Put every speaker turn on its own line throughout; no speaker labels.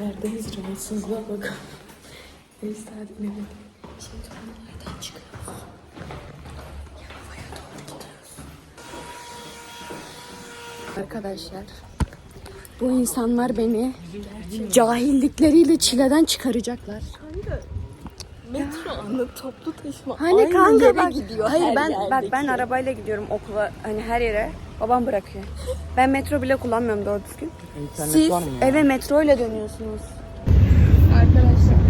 Neredeyiz rahatsızlığa bak. Neyse hadi inelim. Şimdi onlardan çıkıyoruz. Yalova'ya doğru gidiyoruz. Arkadaşlar bu insanlar beni cahillikleriyle çileden çıkaracaklar.
Metro anı toplu taşıma.
Hani
aynı
kanka
yere
bak,
gidiyor.
hayır ben bak ben arabayla gidiyorum okula hani her yere. Babam bırakıyor. Ben metro bile kullanmıyorum doğru düzgün.
İnternet
Siz
var mı ya?
eve metro ile dönüyorsunuz.
Arkadaşlar.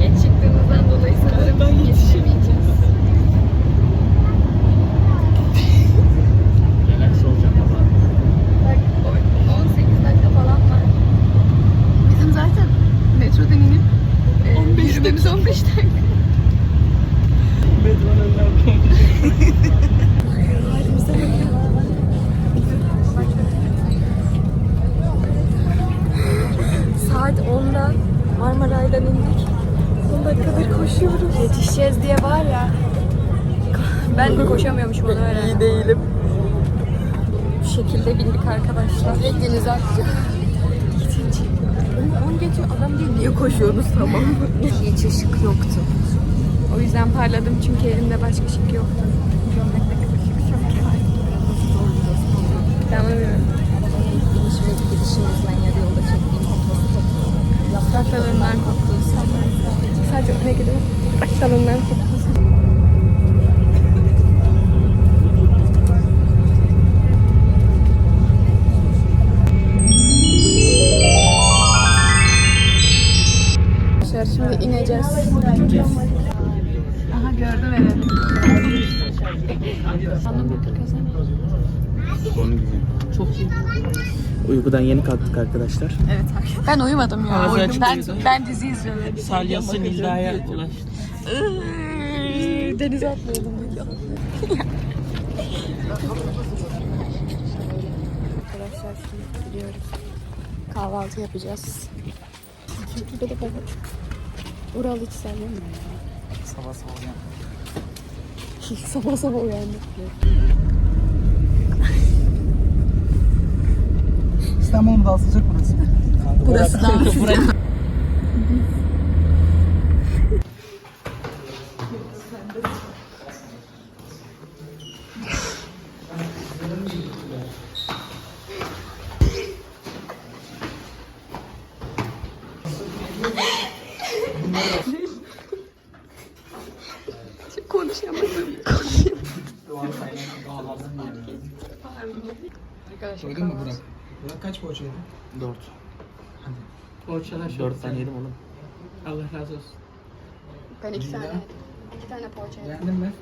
Geç çıktığımızdan dolayı sanırım yetişemeyeceğiz.
Relax olacağım baba.
Bak o- 18 dakika falan var. Bizim zaten metrodan inip e, yürümemiz 15 dakika. Saat 10'da Marmaray'dan indik. 10 dakikadır koşuyoruz.
Yetişeceğiz diye var ya. Ben de koşamıyormuşum onu öğrendim.
İyi değilim. Bu şekilde bindik arkadaşlar. Ve denize attık. 10 geçiyor adam değil. Niye koşuyorsunuz tamam mı? Hiç ışık yoktu. O yüzden parladım çünkü elimde başka ışık yoktu. Tamam
earlier. Uykudan yeni kalktık arkadaşlar.
Ben uyumadım ya.
Ağzı açık
ben,
uyudu.
ben dizi izliyorum.
Salyası Nilda'ya ulaştı.
Denize atlayalım. Arkadaşlar şimdi gidiyoruz. Kahvaltı yapacağız. Burada da baba. Ural hiç sevmiyor mu?
Sabah sabah uyan.
sabah sabah uyandık.
İstanbul'un da sıcak burası. Burası daha sıcak.
kaç poğaça yedin?
Dört.
Poğaçalar
Dört tane yedim oğlum.
Allah razı olsun.
ben iki tane.
Nida?
iki tane poğaça yedim.
Beğendin mi?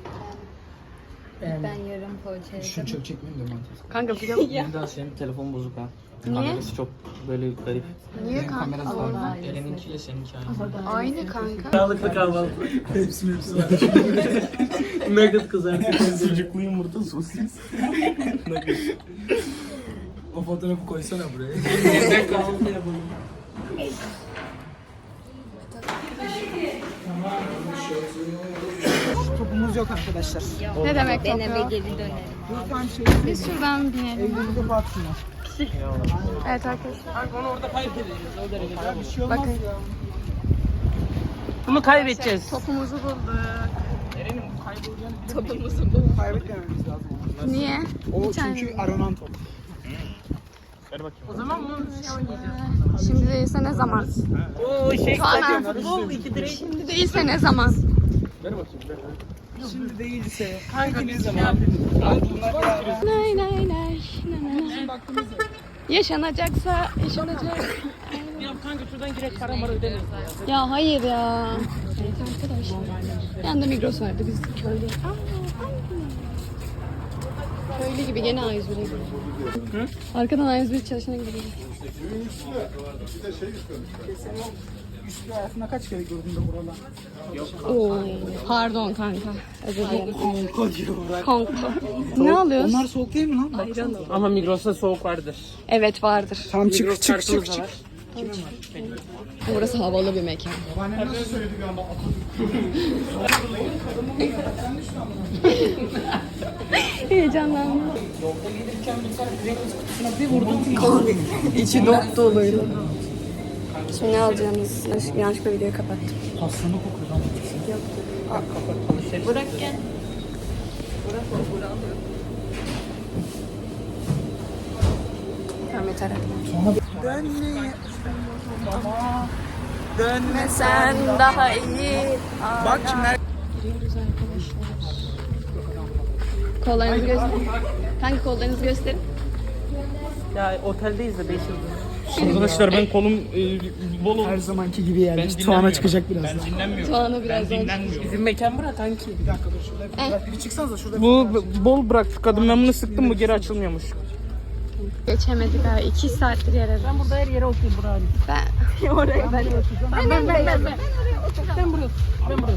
Beğendim.
Ben yarım poğaça yedim.
Şunu çok çekmeyeyim de mantıklı.
Kanka bir de
Nilda senin telefon bozuk ha.
Niye?
Kamerası çok böyle garip.
niye
Benim
kanka?
kamerası var?
Eren'inkiyle seninki aynı.
Aynı kanka.
Sağlıklı kahvaltı.
Hepsini hepsini.
Nugget kızartı. Sucuklu yumurta sosis. Nugget.
O fotoğrafı koysana buraya.
yapalım.
Topumuz yok arkadaşlar.
Ne demek top
eve
yok?
geri dönerim.
Lütfen şey
Biz şuradan binelim.
evleri kapatsınlar.
Evet arkadaşlar.
Onu orada kaybedeceğiz o derecede. Bir şey olmaz
Bakın.
ya.
Bunu kaybedeceğiz.
Topumuzu bulduk.
Kaybetmememiz lazım.
Niye?
O
Bir tane.
çünkü aranan top.
Ver bakayım.
O zaman bunu şey oynayacağız. Şimdi değilse ne zaman?
Oo şey
Sonra.
futbol iki direk.
Şimdi değilse ne zaman?
Ver bakayım. Ver.
Şimdi değilse hangi ne zaman?
Nay nay nay. Yaşanacaksa yaşanacak.
Ya kanka şuradan girek para mara ödemeyiz.
Ya hayır ya. Evet arkadaşlar. Yanında Migros vardı biz köylü. Aa. Köylü gibi gene A101'e gidiyor. Arkadan A101 çalışana gidiyor.
Üstü hayatında kaç kere gördün de buralar?
Oy, pardon kanka. Özür dilerim.
Konko diyor.
Ne alıyoruz?
Onlar soğuk değil mi lan? Bak.
Ama Migros'ta soğuk vardır.
Evet vardır.
Tamam çık çık çık çık.
Burası havalı bir mekan.
Babaannem nasıl söyledi bir anda?
heyecanlandım.
Yolda gelirken bir tane Pringles kutusuna bir vurdum.
İçi dop doluydu. Şimdi ne alacağınız? Yanlışlıkla videoyu kapattım.
Pastanı kokuyor lan.
Bırak gel.
Tamam yeter.
Dönme. Baba. Dönme
Sen daha iyi.
Bak kimler
Giriyoruz arkadaşlar. Kollarınızı gösterin. Hangi kollarınızı gösterin?
Ya oteldeyiz de 5 yıldız. Arkadaşlar ben kolum e, bol
her
olmuş.
zamanki gibi
Ben
geldik. Tuana
dinlenmiyorum.
çıkacak biraz.
Ben dinlenmiyorum.
Tuana birazdan
Ben dinlenmiyorum. Bizim mekan bırak kanki.
Bir dakika dur şurada. Bir, bir çıksanıza şurada.
Bu bol bıraktı kadın ben bunu sıktım mı geri açılmıyormuş.
Geçemedik ha. iki saattir yer aradım.
Ben burada her yere oturayım buraya.
Ben oraya ben
Ben ben ben ben. ben. Ben buraya. Ben buraya.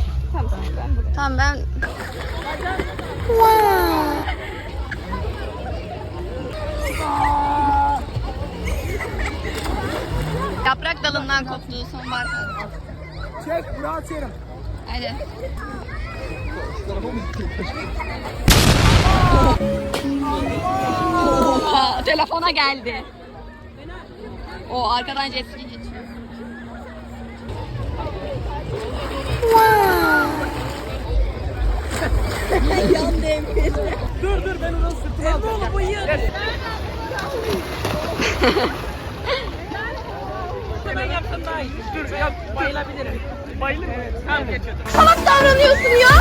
Tamam ben dalından koptuğu sonbahar.
Çek buraya atıyorum.
Hadi. Oha, telefona geldi. O arkadan jet ski geçiyor.
Dur dur ben onu sırtıma aldım. Emre oğlum bıyık. Ben yapsam daha yap bayılabilirim. Bayılır mı? Evet. Tamam geç otur.
Salak davranıyorsun ya.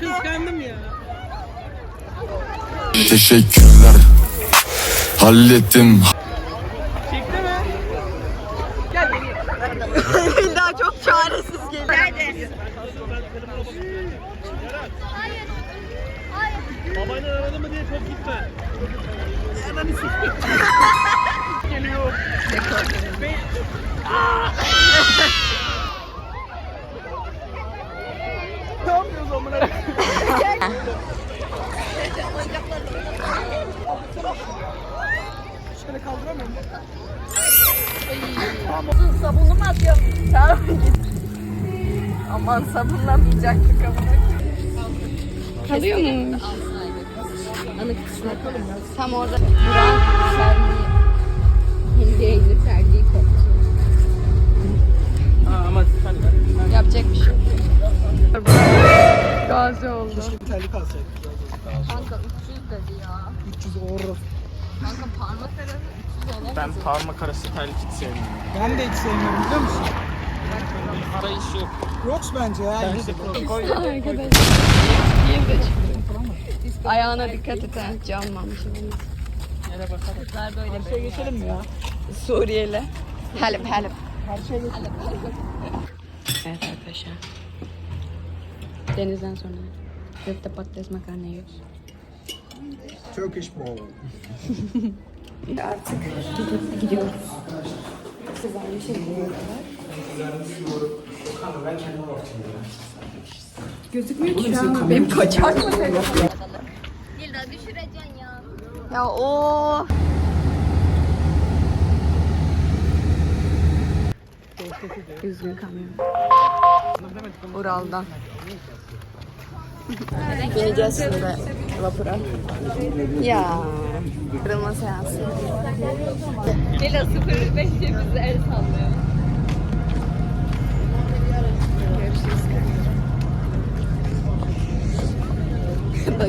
kıskandım ya.
Teşekkürler. Hallettim.
Çekti mi?
Daha çok çaresiz geliyor. Nerede?
Babayla aradı mı diye çok gitme. Ananı sikeyim. Geliyor. Ne yapıyoruz amına?
Şöyle kaldıramıyorum.
Sabunlu mu atıyorum? Tamam git. Aman sabunlamayacaktık ama.
Kalıyor mu?
Anı ya.
Tam orada.
Buran serdiği. Hindiye indir serdiği koptu.
Ama.
Yapacak bir şey yok. Gazi oldu.
Keşke bir terlik alsaydık.
Kanka 300 dedi ya.
300 euro.
Kanka parmak arası 300 olamaz.
Ben parmak arası terlik hiç sevmiyorum.
Ben de hiç sevmiyorum biliyor musun?
Arayış yok.
Yok bence ya.
Koy koy.
Arkadaş. Ayağına dikkat et ha. Canlanmış.
Yere bakalım.
Kızlar böyle
Şuraya geçelim mi ya?
Suriyeli. Help help.
Her şeye geçelim.
Evet arkadaşlar. Denizden sonra köfte patates makarna yiyoruz.
Turkish bowl.
Artık
Gidiyoruz.
gözükmüyor ki şu an. Benim kaçak mı
Dilda düşüreceksin ya.
Ya o. Üzgün kamyon. Ural'dan. Bineceğiz şimdi vapura. Ya. Kırılma seansı.
Lila 05'e bizi el sallıyor.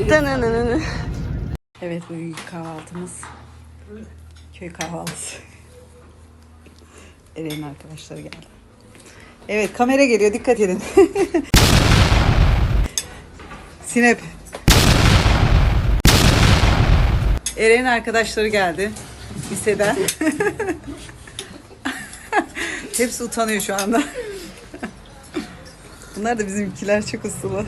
Dınınınını. Evet bugünkü kahvaltımız köy kahvaltısı. Eren'in arkadaşları geldi. Evet kamera geliyor dikkat edin. Sinep. Eren'in arkadaşları geldi. Liseden. Hepsi utanıyor şu anda. Bunlar da bizimkiler çok uslu.